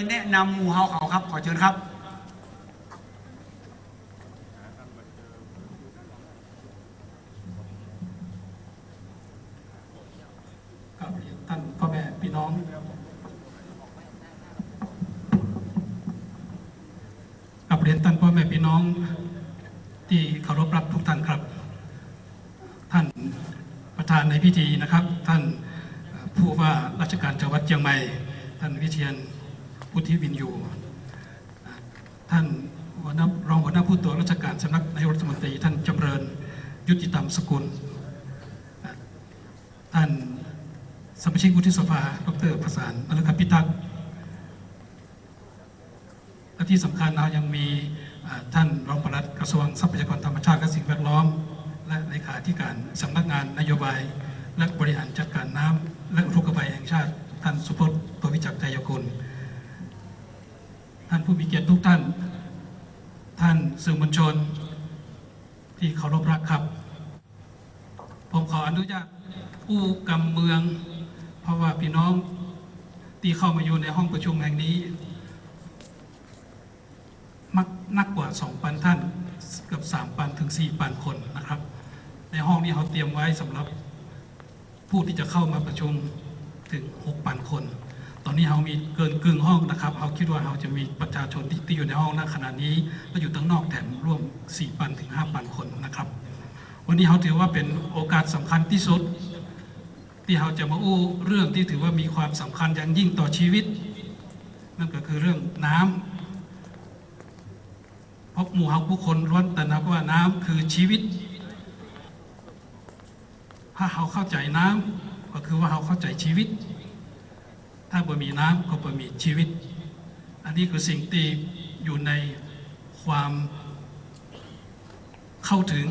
ยแนะนำหมู่เฮาเขาครับ ขอเชิญครับ กับท่านพ่อแม่พี่น้อง กับเรียนท่านพ่อแม่พี่น้อง ที่เคารพรักทุกท่านครับ ท่านประธานในพิธีนะครับ ท่านผู้ว่าราชการจังหวัดเชียงใหม่ ท่านวิเชียน พุทธิวินยู ท่านหัวหน้ารองหัวหน้าผู้ตรวจราชการสำนักนายกรัฐมนตรี ท่านจำเริญยุติธรรมสกุล ท่านสมาชิกวุฒิสภา ดรประสานนรคพิทักษ์และที่สำคัญเรายังมีท่านรองปลัดกระทรวงทรัพยากรธรรมชาติและสิ่งแวดล้อม และเลขาธิการสำนักงานนโยบาย และบริหารจัดการน้ำและอุทกภัยแห่งชาติ ท่านสุพจน์ตัววิจักรใจยกุล ท่านผู้มีเกียรติทุกท่าน ท่านสื่อมวลชน ที่เคารพรักครับ ผมขออนุญาตผู้กำเมือง เพราะว่าพี่น้องที่เข้ามาอยู่ในห้องประชุมแห่งนี้มักนักกว่า 2,000 ท่านเกือบ3,000ถึง4,000 คนนะครับ ในห้องนี้เขาเตรียมไว้สำหรับผู้ที่จะเข้ามาประชุมถึง 6,000 คน ตอนนี้เรามีเกินกึ่งห้องนะครับเราคิดว่าเราจะมีประชาชนที่อยู่ในห้องณขณะนี้และอยู่ตั้งนอกแถมร่วม4,000ถึง5,000คนนะครับ วันนี้เขาถือว่าเป็นโอกาสสำคัญที่สุด ที่เราจะมาอู้เรื่องที่ถือว่ามีความสำคัญอย่างยิ่งต่อชีวิต นั่นก็คือเรื่องน้ำเพราะหมู่เฮาผู้คนล้วนแต่นับว่าน้ำคือชีวิต ถ้าเราเข้าใจน้ำก็คือว่าเราเข้าใจชีวิต ถ้าบ่มีน้ำก็บ่มีชีวิต อันนี้คือสิ่งที่อยู่ในความเข้าถึง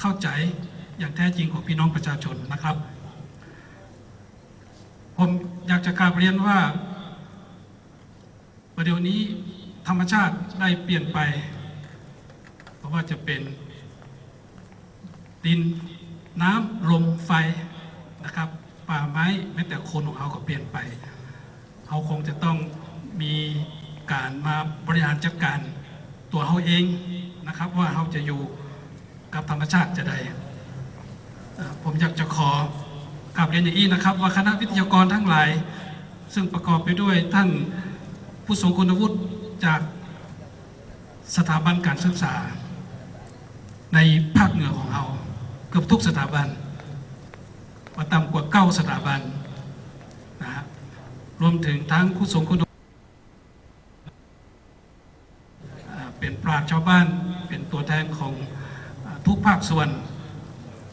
เข้าใจอย่างแท้จริงของพี่น้องประชาชนนะครับ ผมอยากจะกราบเรียนว่าประเดี๋ยวนี้ธรรมชาติได้เปลี่ยนไปเพราะว่าจะเป็นดินน้ำลมไฟนะครับป่าไม้แม้แต่คนของเขาก็เปลี่ยนไป เขาคงจะต้องมีการมาบริหารจัดการตัวเขาเองนะครับว่าเขาจะอยู่กับธรรมชาติจะได้ผมอยากจะขอกราบเรียนอย่างนี้นะครับ ว่าคณะวิทยากรทั้งหลาย ซึ่งประกอบไปด้วยท่านผู้ทรงคุณวุฒิจากสถาบันการศึกษา ในภาคเหนือของเราเกือบทุกสถาบันว่าต่ำกว่าเก้าสถาบัน รวมถึงทั้งผู้ทรงคุณเอ่อเป็นปราชญ์ชาวบ้านเป็นตัวแทนของทุกภาคส่วน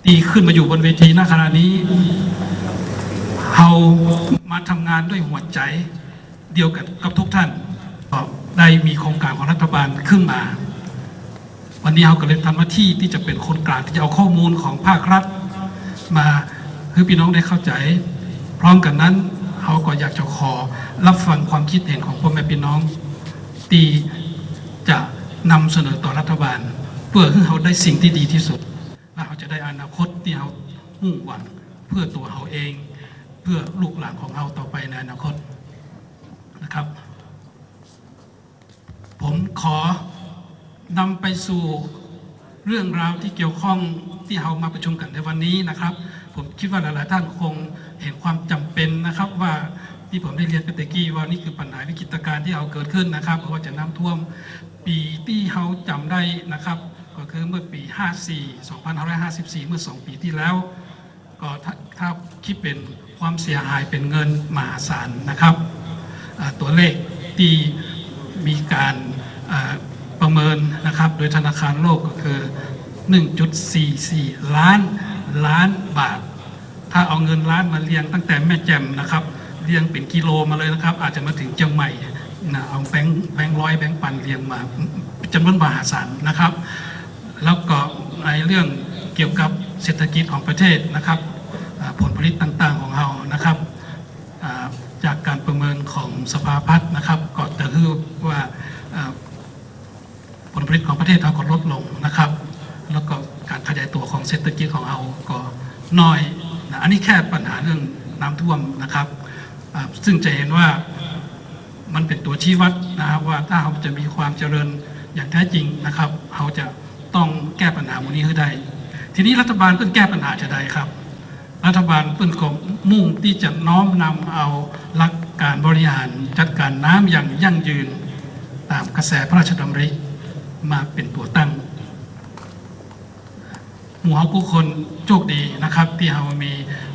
ที่ขึ้นมาอยู่บนเวทีณขณะนี้เรามาทำงานด้วยหัวใจเดียวกันกับทุกท่านได้มีโครงการของรัฐบาลขึ้นมา วันนี้เราก็เลยทำหน้าที่ที่จะเป็นคนกลางที่จะเอาข้อมูลของภาครัฐ มาให้พี่น้องได้เข้าใจ พร้อมกันนั้น เราก็อยากจะขอรับฟังความคิดเห็นของพ่อแม่พี่น้องที่จะนำเสนอต่อรัฐบาล เพื่อให้เขาได้สิ่งที่ดีที่สุด และเขาจะได้อนาคตที่เขามุ่งหวังเพื่อตัวเขาเอง เพื่อลูกหลานของเขาต่อไปในอนาคตนะครับ ผมขอนำไปสู่เรื่องราวที่เกี่ยวข้องที่เรามาประชุมกันในวันนี้นะครับ ผมคิดว่าหลาย ๆ ท่านคง เห็นความจำเป็นนะครับว่าที่ผมได้เรียนไปตะกี้ว่านี่คือปัญหาวิกฤตการณ์ที่เราเกิดขึ้นนะครับเพราะว่าจะน้ำท่วมปีที่เราจำได้นะครับ ก็คือเมื่อปี 54 2554 เมื่อ 2 ปีที่แล้ว ก็ถ้าถ้าคิดเป็นความเสียหายเป็นเงินมหาศาลนะครับ ตัวเลขที่มีการประเมินนะครับ โดยธนาคารโลกก็คือ 1.44 ล้านล้านบาท ถ้าเอาเงินล้านมาเรียงตั้งแต่แม่แจ่มนะครับ เรียงเป็นกิโลมาเลยนะครับ อาจจะมาถึงเชียงใหม่นะเอาแบงค์แบงค์ร้อยแบงค์ปันเรียงมาจำนวนมหาศาลนะครับ แล้วก็ในเรื่องเกี่ยวกับเศรษฐกิจของประเทศนะครับ ผลผลิตต่างๆของเรานะครับจากการประเมินของสภาพัฒน์นะครับ ก็จะคือว่าผลผลิตของประเทศเราก็ลดลงนะครับ แล้วก็การขยายตัวของเศรษฐกิจของเราก็น้อย อันนี้แค่ปัญหาเรื่องน้ำท่วมนะครับซึ่งจะเห็นว่ามันเป็นตัวชี้วัดนะครับว่าถ้าเราจะมีความเจริญอย่างแท้จริงนะครับเราจะต้องแก้ปัญหาหมดนี้ให้ได้ ทีนี้รัฐบาลเพิ่งแก้ปัญหาจะได้ครับ รัฐบาลเพิ่นก็มุ่งที่จะน้อมนำเอาหลักการบริหารจัดการน้ำอย่างยั่งยืน ตามกระแสพระราชดำริมาเป็นตัวตั้ง หมู่เฮาผู้คนโชคดีนะครับ ที่เฮามี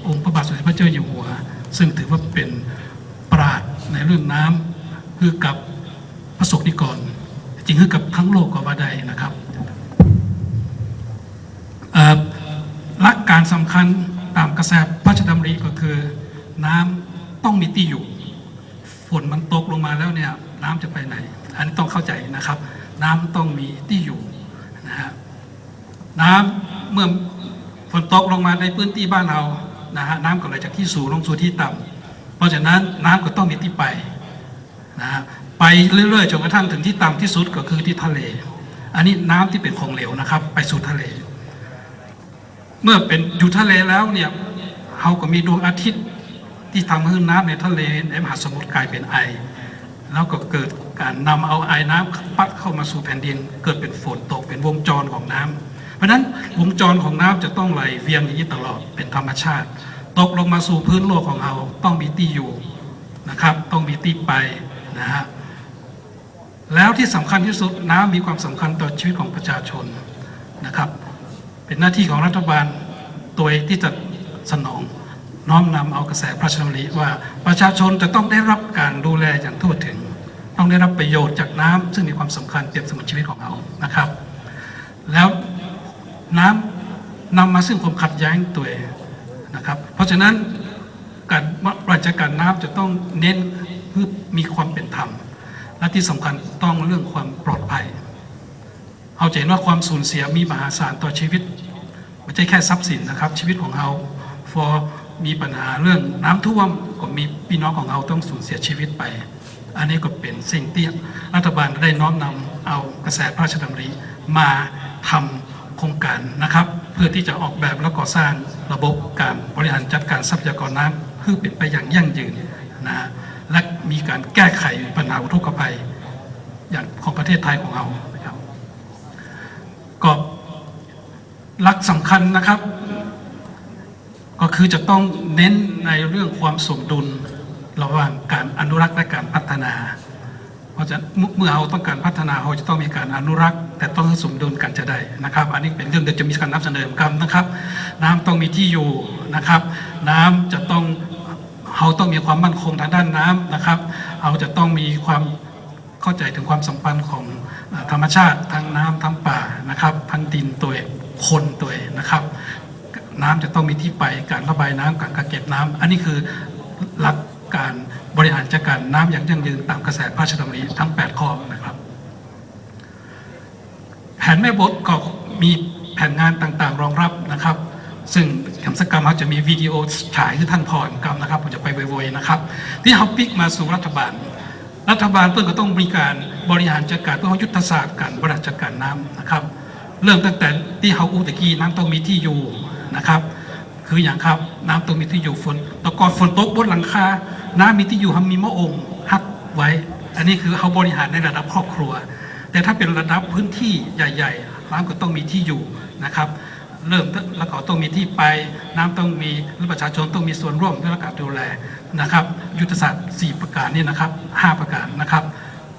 องค์พระบาทสมเด็จพระเจ้าอยู่หัว ซึ่งถือว่าเป็นปราดในเรื่องน้ำคือกับประสบนิกร จริงคือกับทั้งโลกก็ว่าได้นะครับหลักการสำคัญตามกระแสพระราชดำริก็คือ น้ำต้องมีที่อยู่ฝนมันตกลงมาแล้วเนี่ยน้ำจะไปไหน อันนี้ต้องเข้าใจนะครับ น้ำต้องมีที่อยู่นะฮะน้ำ เมื่อฝนตกลงมาในพื้นที่บ้านเรานะฮะน้ำก็ไหลจากที่สูงลงสู่ที่ต่ำเพราะฉะนั้นน้ำก็ต้องมีที่ไปนะฮะไปเรื่อยๆจนกระทั่งถึงที่ต่ำที่สุดก็คือที่ทะเล อันนี้น้ำที่เป็นของเหลวนะครับ ไปสู่ทะเล เมื่อเป็นอยู่ทะเลแล้วเนี่ยเราก็มีดวงอาทิตย์ที่ทำให้น้ำในทะเลในมหาสมุทรกลายเป็นไอ แล้วก็เกิดการนำเอาไอ้น้ำพัดเข้ามาสู่แผ่นดิน เกิดเป็นฝนตกเป็นวงจรของน้ำ เพราะนั้นวงจรของน้ำจะต้องไหลเวียนอย่างนี้ตลอดเป็นธรรมชาติ ตกลงมาสู่พื้นโลกของเราต้องมีที่อยู่นะครับ ต้องมีที่ไปนะฮะแล้วที่สำคัญที่สุดน้ำมีความสำคัญต่อชีวิตของประชาชนนะครับ เป็นหน้าที่ของรัฐบาลตัวเองที่จะสนองน้อมนำเอากระแสพระราชดำริว่าประชาชนจะต้องได้รับการดูแลอย่างทั่วถึง ต้องได้รับประโยชน์จากน้ำซึ่งมีความสำคัญเปรียบเสมือนชีวิตของเรานะครับ แล้ว น้ำนำมาซึ่งความขัดแย้งตัวเองนะครับ เพราะฉะนั้นการราชการน้ำจะต้องเน้นเพื่อมีความเป็นธรรม และที่สำคัญต้องเรื่องความปลอดภัย เอาใจเห็นว่าความสูญเสียมีมหาศาลต่อชีวิตไม่ใช่แค่ทรัพย์สินนะครับ ชีวิตของเราพอมีปัญหาเรื่องน้ำท่วมก็มีพี่น้องของเราต้องสูญเสียชีวิตไป อันนี้ก็เป็นสิ่งที่รัฐบาลได้น้อมนำเอากระแสพระราชดำริมาทำ โครงการนะครับ เพื่อที่จะออกแบบและก่อสร้างระบบการบริหารจัดการทรัพยากรน้ำเพื่อเป็นไปอย่างยั่งยืนนะฮะและมีการแก้ไขปัญหาอุทกภัยอย่างของประเทศไทยของเราครับก็หลักสำคัญนะครับ ก็คือจะต้องเน้นในเรื่องความสมดุลระหว่างการอนุรักษ์และการพัฒนา ราะฉะนั้นเมื่อเราต้องการพัฒนาเราจะต้องมีการอนุรักษ์ แต่ต้องให้สมดุลกันจะได้นะครับ อันนี้เป็นเรื่องเดี๋ยวจะมีการนำเสนอกันนะครับ น้ำต้องมีที่อยู่นะครับ น้ำจะต้องเราต้องมีความมั่นคงทางด้านน้ำนะครับเราจะต้องมีความเข้าใจถึงความสัมพันธ์ของธรรมชาติทั้งน้ำทั้งป่านะครับ ทั้งดินตัวคนตัวนะครับ น้ำจะต้องมีที่ไปการระบายน้ำการกักเก็บน้ำอันนี้คือหลัก การบริหารจัดการน้ำอย่างยั่งยืนตามกระแสพระราชดำริทั้ง 8 ข้อนะครับ แผนแม่บทก็มีแผนงานต่างๆ รองรับนะครับ ซึ่งคำสกรรมเขาจะมีวิดีโอฉายที่ท่านพรกรรมนะครับผมจะไปโวยๆนะครับ ที่เขาปิกมาสู่รัฐบาล รัฐบาลเพื่อก็ต้องมีการบริหารจัดการเพื่อยุทธศาสตร์การบริหารจัดการน้ำนะครับ เริ่มตั้งแต่ที่เขาอูตกี้น้ำต้องมีที่อยู่นะครับ คืออย่างครับน้ำต้องมีที่อยู่ฝนตะกอนฝนตกบนหลังคา น้ำมีที่อยู่ทำมีมะองค์ฮักไว้ อันนี้คือเขาบริหารในระดับครอบครัว แต่ถ้าเป็นระดับพื้นที่ใหญ่ๆน้ำก็ต้องมีที่อยู่นะครับ เริ่มแล้วก็ต้องมีที่ไป น้ำต้องมีหรือประชาชนต้องมีส่วนร่วมในการดูแลนะครับ ยุทธศาสตร์ 4 ประการนี่นะครับ 5 ประการนะครับ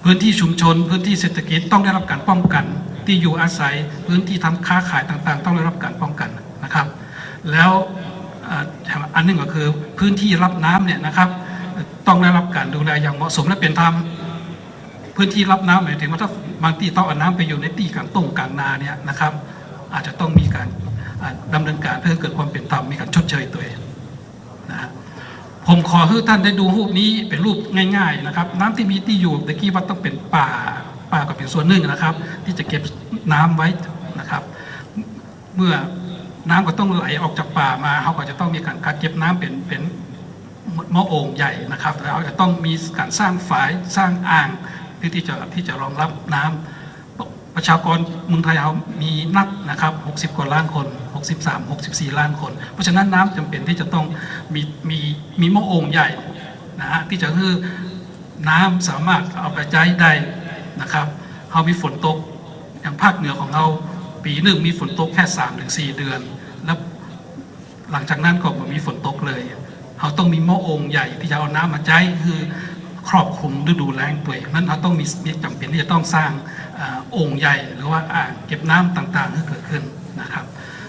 พื้นที่ชุมชน พื้นที่เศรษฐกิจต้องได้รับการป้องกัน ที่อยู่อาศัยพื้นที่ทำค้าขายต่างๆ ต้องได้รับการป้องกันนะครับ แล้วอันหนึงก็คือพื้นที่รับน้ำเนี่ยนะครับ ต้องได้รับการดูแลอย่างเหมาะสมและเป็นธรรมพื้นที่รับน้ำหมายถึงว่าถ้าบางที่ต้องเอาน้ำไปอยู่ในที่กลางต้งกลางนาเนี่ยนะครับ อาจจะต้องมีการอ่าดำเนินการเพื่อเกิดความเป็นธรรมมีการชดเชยตัวเองนะผมขอให้ท่านได้ดูรูปนี้เป็นรูปง่าย ๆนะครับ น้ำที่มีที่อยู่ตะกี้ว่าต้องเป็นป่าป่าก็เป็นส่วนหนึ่งนะครับ ที่จะเก็บน้ำไว้นะครับ เมื่อน้ำก็ต้องไหลออกจากป่ามาเขาก็จะต้องมีการกักเก็บน้ำเป็นเป็น หม้อโอ่งใหญ่นะครับแล้วจะต้องมีการสร้างฝายสร้างอ่างเพื่อที่จะที่จะรองรับน้ำประชากรเมืองไทยเรามีนักนะครับ 60 กว่าล้านคน 63 64 ล้านคน เพราะฉะนั้นน้ำจำเป็นที่จะต้องมีมีมีหม้อโอ่งใหญ่นะฮะที่จะคือน้ำสามารถเอาไปใช้ได้นะครับเขามีฝนตกอย่างภาคเหนือของเราปีหนึ่งมีฝนตกแค่3-4ถึงเดือน แล้วหลังจากนั้นก็ไม่มีฝนตกเลย เขาต้องมีหม้อองค์ใหญ่ที่จะเอาน้ำมาใช้คือครอบคลุมฤดูแล้งตัวเองนั้นเขาต้องมีมีจำเป็นที่จะต้องสร้างอองค์ใหญ่หรือว่าอ่างเก็บน้ำต่างๆให้เกิดขึ้นนะครับ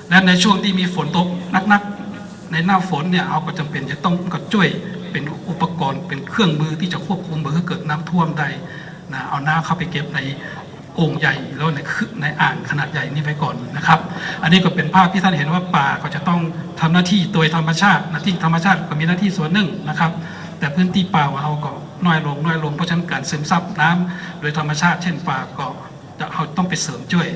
และในช่วงที่มีฝนตกนักๆ ในหน้าฝนเนี่ยเราก็จำเป็นจะต้องก็ช่วยเป็นอุปกรณ์เป็นเครื่องมือที่จะควบคุมเมื่อเกิดน้ำท่วมได้นะเอาน้ำเข้าไปเก็บใน โอ่งใหญ่แล้วในอในอ่างขนาดใหญ่นี้ไปก่อนนะครับ อันนี้ก็เป็นภาพที่ท่านเห็นว่าป่าก็จะต้องทำหน้าที่โดยธรรมชาติหน้าที่ธรรมชาติก็มีหน้าที่ส่วนหนึ่งนะครับ แต่พื้นที่ป่าของเราก็น้อยลงน้อยลงเพราะฉะนั้นการซึมซับน้ำโดยธรรมชาติเช่นป่าก็จะเราต้องไปเสริมช่วย